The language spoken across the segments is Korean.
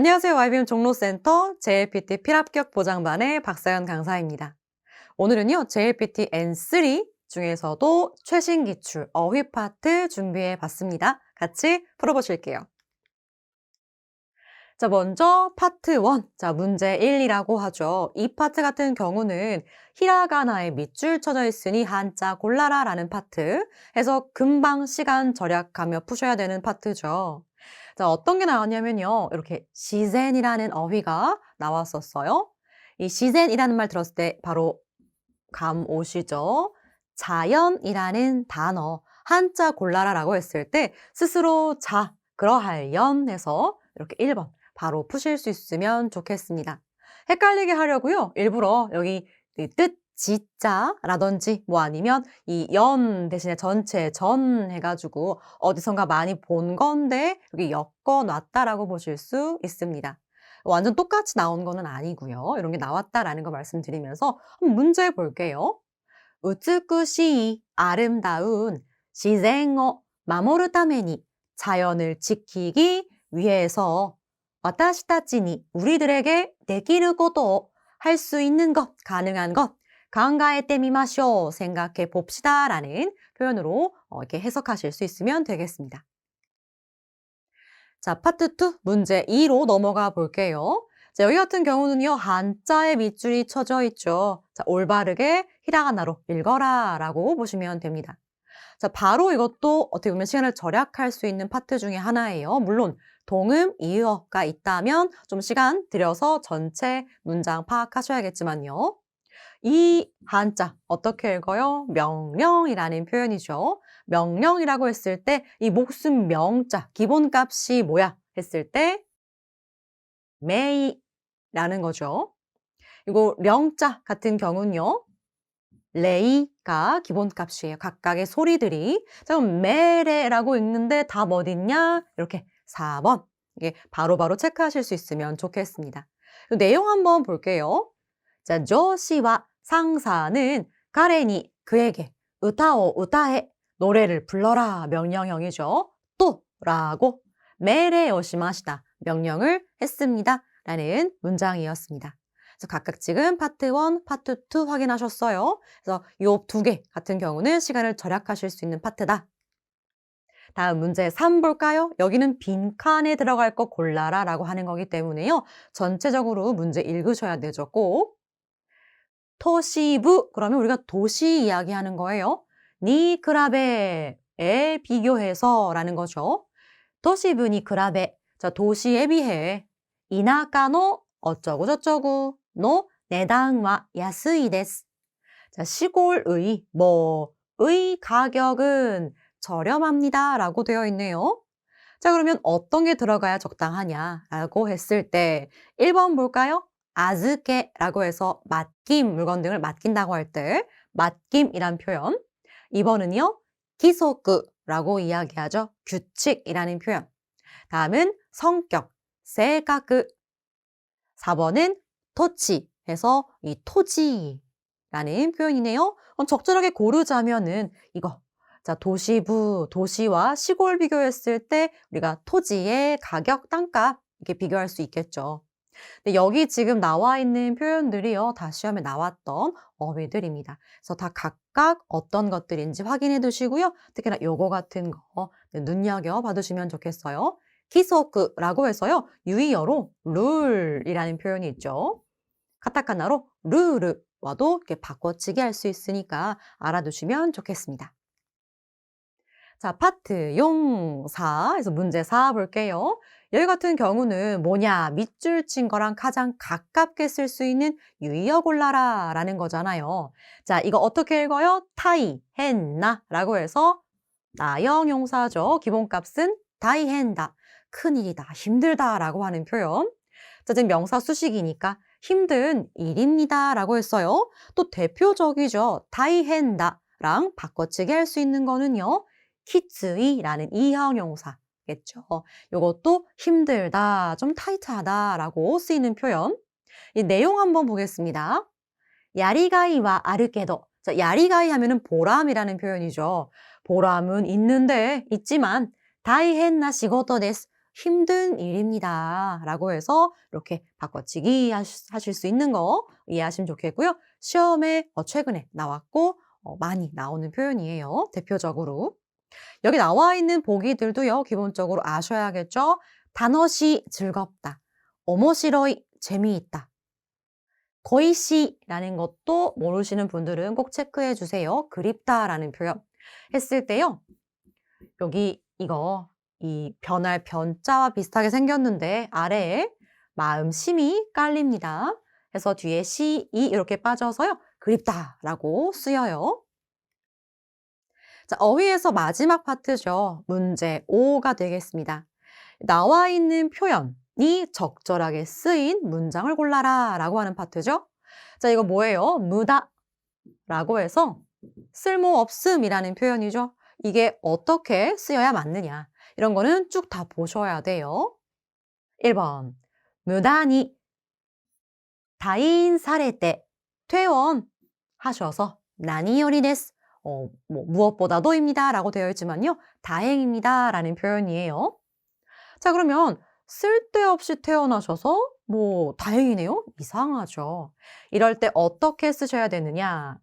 안녕하세요. YBM 종로센터 JLPT 필합격 보장반의 박사연 강사입니다. 오늘은요, JLPT N3 중에서도 최신 기출 어휘 파트 준비해 봤습니다. 같이 풀어보실게요. 자, 먼저 파트 1. 자, 문제 1이라고 하죠. 이 파트 같은 경우는 히라가나에 밑줄 쳐져 있으니 한자 골라라 라는 파트 해서 금방 시간 절약하며 푸셔야 되는 파트죠. 자, 어떤 게 나왔냐면요. 이렇게 시젠이라는 어휘가 나왔었어요. 이 시젠이라는 말 들었을 때 바로 감 오시죠? 자연이라는 단어, 한자 골라라라고 했을 때 스스로 자, 그러할 연 해서 이렇게 1번 바로 푸실 수 있으면 좋겠습니다. 헷갈리게 하려고요. 일부러 여기 뜻 지자라든지 뭐 아니면 이 연 대신에 전체 전 해가지고 어디선가 많이 본 건데 여기 엮어 놨다라고 보실 수 있습니다. 완전 똑같이 나온 거는 아니고요. 이런 게 나왔다라는 거 말씀드리면서 문제 볼게요. 우츠쿠시 아름다운 시생어 마모르 타메니 자연을 지키기 위해서 와타시타치니 우리들에게 내기를 것도 할 수 있는 것, 가능한 것, 강가에て 미마쇼 생각해 봅시다 라는 표현으로 어, 이렇게 해석하실 수 있으면 되겠습니다. 자, 파트 2 문제 2로 넘어가 볼게요. 자, 여기 같은 경우는요, 한자의 밑줄이 쳐져 있죠. 자, 올바르게 히라가나로 읽어라 라고 보시면 됩니다. 자, 바로 이것도 어떻게 보면 시간을 절약할 수 있는 파트 중에 하나예요. 물론 동음, 이어가 있다면 좀 시간 들여서 전체 문장 파악하셔야겠지만요. 이 한자 어떻게 읽어요? 명령이라는 표현이죠. 명령이라고 했을 때 이 목숨 명자 기본값이 뭐야? 했을 때 메이라는 거죠. 그리고 명자 같은 경우는요. 레이가 기본값이에요. 각각의 소리들이. 자, 그럼 메레라고 읽는데 답 어딨냐? 이렇게 4번. 이게 바로바로 바로 체크하실 수 있으면 좋겠습니다. 내용 한번 볼게요. 자, 조시와 상사는 가레니 그에게 으타오 으타해 노래를 불러라 명령형이죠. 또 라고 메레 오시마시다 명령을 했습니다. 라는 문장이었습니다. 그래서 각각 지금 파트 1, 파트 2 확인하셨어요. 그래서 이두개 같은 경우는 시간을 절약하실 수 있는 파트다. 다음 문제 3 볼까요? 여기는 빈칸에 들어갈 거 골라라 라고 하는 거기 때문에요. 전체적으로 문제 읽으셔야 되죠, 꼭. 토시부, 그러면 우리가 도시 이야기하는 거예요. 니 크라베에 비교해서 라는 거죠. 도시부 니 크라베, 자, 도시에 비해 이나카노 어쩌고 저쩌고 데스. 자, 시골의 뭐의 가격은 저렴합니다. 라고 되어 있네요. 자, 그러면 어떤 게 들어가야 적당하냐? 라고 했을 때 1번 볼까요? 아즈케 라고 해서 맡김, 물건 등을 맡긴다고 할 때 맡김이란 표현. 2번은요. 기소크 라고 이야기하죠. 규칙이라는 표현. 다음은 성격, 세가크. 4번은 토치 해서 이 토지라는 표현이네요. 적절하게 고르자면은 이거 자, 도시부, 도시와 시골 비교했을 때 우리가 토지의 가격, 단가 이렇게 비교할 수 있겠죠. 근데 여기 지금 나와 있는 표현들이요. 다 시험에 나왔던 어휘들입니다. 그래서 다 각각 어떤 것들인지 확인해 두시고요. 특히나 요거 같은 거 눈여겨 봐두시면 좋겠어요. 키소크라고 해서요. 유의어로 룰이라는 표현이 있죠. 카타카나로 르르와도 이렇게 바꿔치기 할 수 있으니까 알아두시면 좋겠습니다. 자, 파트 용사에서 문제 4 볼게요. 여기 같은 경우는 뭐냐, 밑줄 친 거랑 가장 가깝게 쓸 수 있는 유의어 골라라 라는 거잖아요. 자, 이거 어떻게 읽어요? 타이, 했나 라고 해서 나형 용사죠. 기본값은 다이 했다. 큰일이다, 힘들다 라고 하는 표현. 자, 지금 명사 수식이니까 힘든 일입니다 라고 했어요. 또 대표적이죠. 다이 했다 랑 바꿔치기 할 수 있는 거는요. 키츠이라는 이형용사겠죠. 이것도 힘들다, 좀 타이트하다 라고 쓰이는 표현. 이 내용 한번 보겠습니다. 야리가이와 아르케도. 자, 야리가이 하면은 보람이라는 표현이죠. 보람은 있는데, 있지만, 다이헨나 시고토 데스. 힘든 일입니다. 라고 해서 이렇게 바꿔치기 하실 수 있는 거 이해하시면 좋겠고요. 시험에 어, 최근에 나왔고 어, 많이 나오는 표현이에요. 대표적으로. 여기 나와 있는 보기들도요. 기본적으로 아셔야겠죠. 단어시 즐겁다. 오모시러이 재미있다. 거이시라는 것도 모르시는 분들은 꼭 체크해 주세요. 그립다라는 표현 했을 때요. 여기 이거 이 변할 변자와 비슷하게 생겼는데 아래에 마음 심이 깔립니다. 그래서 뒤에 시, 이 이렇게 빠져서요. 그립다라고 쓰여요. 자, 어휘에서 마지막 파트죠. 문제 5가 되겠습니다. 나와 있는 표현이 적절하게 쓰인 문장을 골라라 라고 하는 파트죠. 자, 이거 뭐예요? 무다 라고 해서 쓸모없음이라는 표현이죠. 이게 어떻게 쓰여야 맞느냐. 이런 거는 쭉 다 보셔야 돼요. 1번. 무단히 다인 사례 퇴원하셔서 나니요리 데스. 어, 뭐, 무엇보다도입니다. 라고 되어 있지만요. 다행입니다. 라는 표현이에요. 자, 그러면 쓸데없이 태어나셔서 뭐 다행이네요? 이상하죠. 이럴 때 어떻게 쓰셔야 되느냐?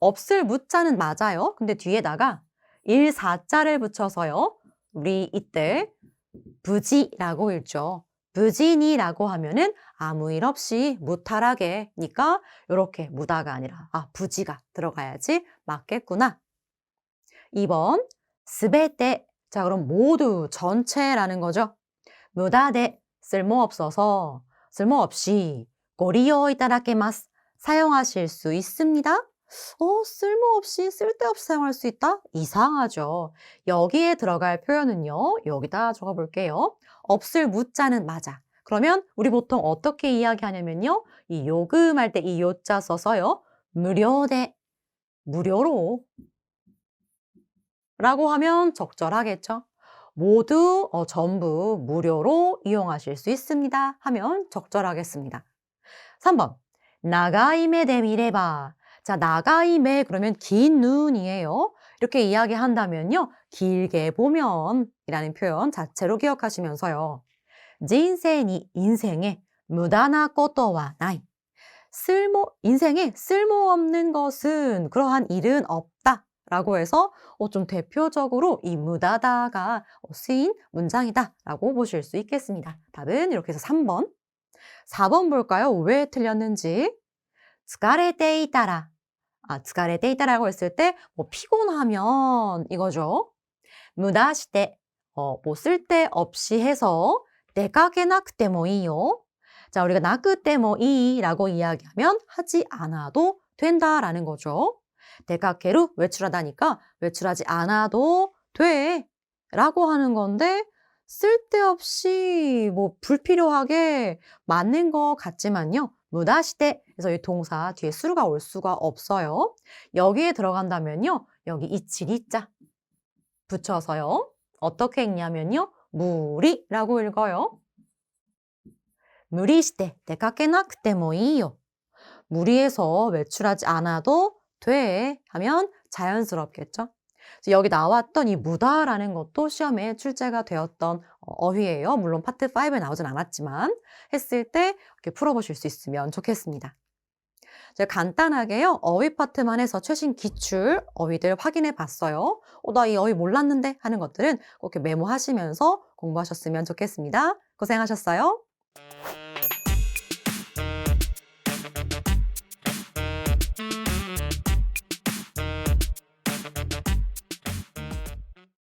없을 무자는 맞아요. 근데 뒤에다가 일사자를 붙여서요. 우리 이때 부지라고 읽죠. 부진이라고 하면은 아무 일 없이 무탈하게니까 이렇게 무다가 아니라 아 부지가 들어가야지 맞겠구나. 2번 스베테 자 그럼 모두 전체라는 거죠. 무다데 쓸모없어서 쓸모없이 고리오 이타다케마스 사용하실 수 있습니다. 어, 쓸모없이 쓸데없이 사용할 수 있다? 이상하죠. 여기에 들어갈 표현은요. 여기다 적어 볼게요. 없을 무자는 맞아. 그러면 우리 보통 어떻게 이야기하냐면요. 이 요금할 때 이 요자 써서요. 무료대 무료로 라고 하면 적절하겠죠. 모두 어, 전부 무료로 이용하실 수 있습니다. 하면 적절하겠습니다. 3번 나가이메 데미레바 자 나가이메 그러면 긴 눈이에요. 이렇게 이야기한다면요. 길게 보면 이라는 표현 자체로 기억하시면서요. 인생이 인생에 무다나 것도와 나이 쓸모 인생에 쓸모없는 것은 그러한 일은 없다. 라고 해서 어, 좀 대표적으로 이 무다다가 어, 쓰인 문장이다 라고 보실 수 있겠습니다. 답은 이렇게 해서 3번. 4번 볼까요? 왜 틀렸는지. 疲れていたら. 아, 疲れていた라고 했을 때 뭐 피곤하면 이거죠. 무다시대. 어, 뭐 쓸데없이 해서 내가게 나크때모이요. 자, 우리가 나크때모이라고 이야기하면 하지 않아도 된다라는 거죠. 대가케루 외출하다니까 외출하지 않아도 돼 라고 하는 건데 쓸데없이 뭐 불필요하게 맞는 것 같지만요. 무다시대 그래서 이 동사 뒤에 수루가 올 수가 없어요. 여기에 들어간다면요. 여기 이치리자 붙여서요. 어떻게 읽냐면요. 무리라고 읽어요. 무리시대 대가케나크테모이요. 무리해서 외출하지 않아도 돼 하면 자연스럽겠죠. 여기 나왔던 이 무다라는 것도 시험에 출제가 되었던 어휘예요. 물론 파트 5에 나오진 않았지만 했을 때 이렇게 풀어보실 수 있으면 좋겠습니다. 제가 간단하게요. 어휘 파트만 해서 최신 기출 어휘들 확인해 봤어요. 어, 나 이 어휘 몰랐는데 하는 것들은 꼭 이렇게 메모하시면서 공부하셨으면 좋겠습니다. 고생하셨어요.